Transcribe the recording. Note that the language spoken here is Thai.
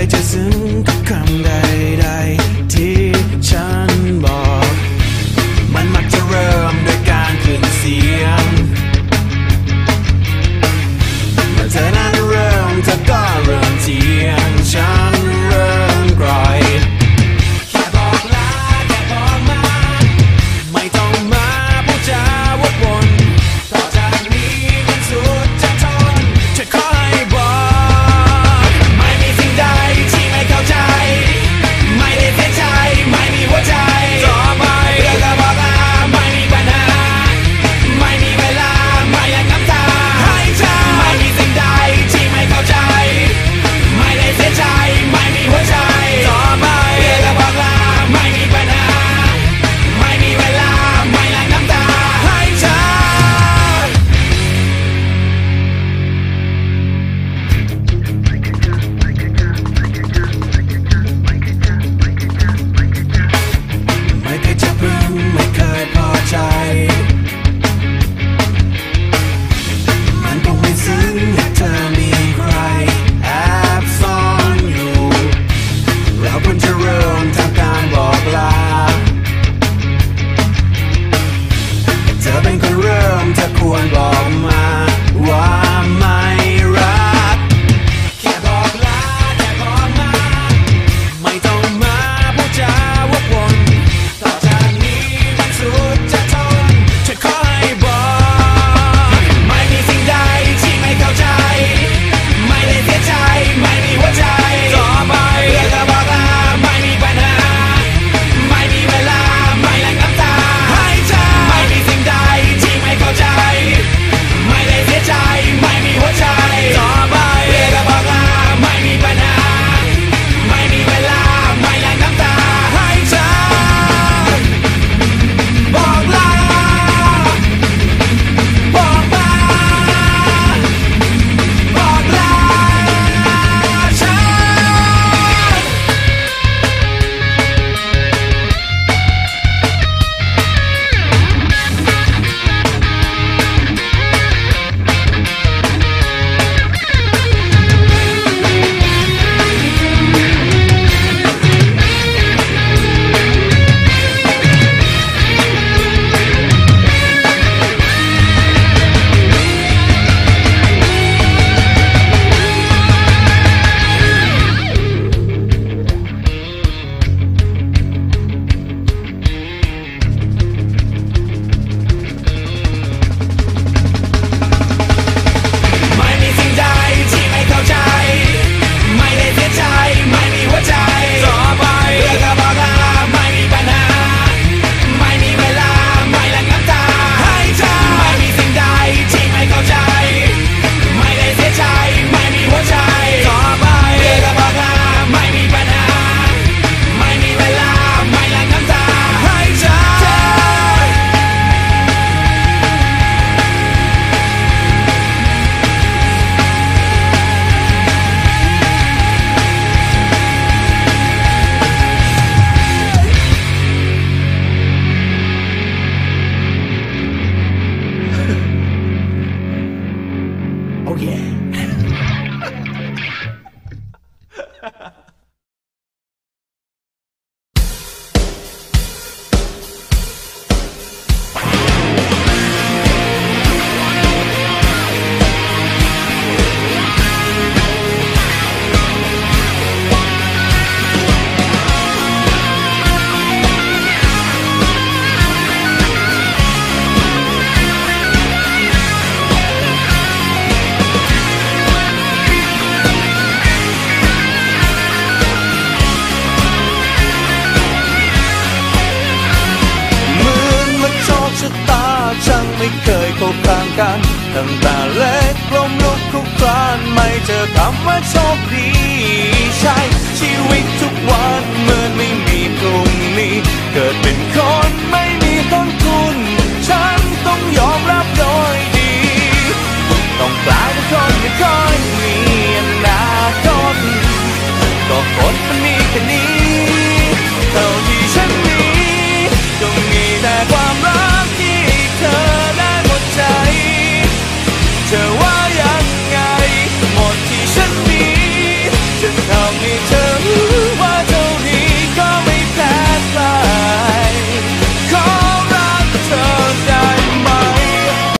Kaçasın Winterkohlen warm ตั้งแต่เล็กล้มลุกคลุกคลานไม่เจอคำว่าโชคดี ใช่ชีวิตทุกวันเหมือนไม่มี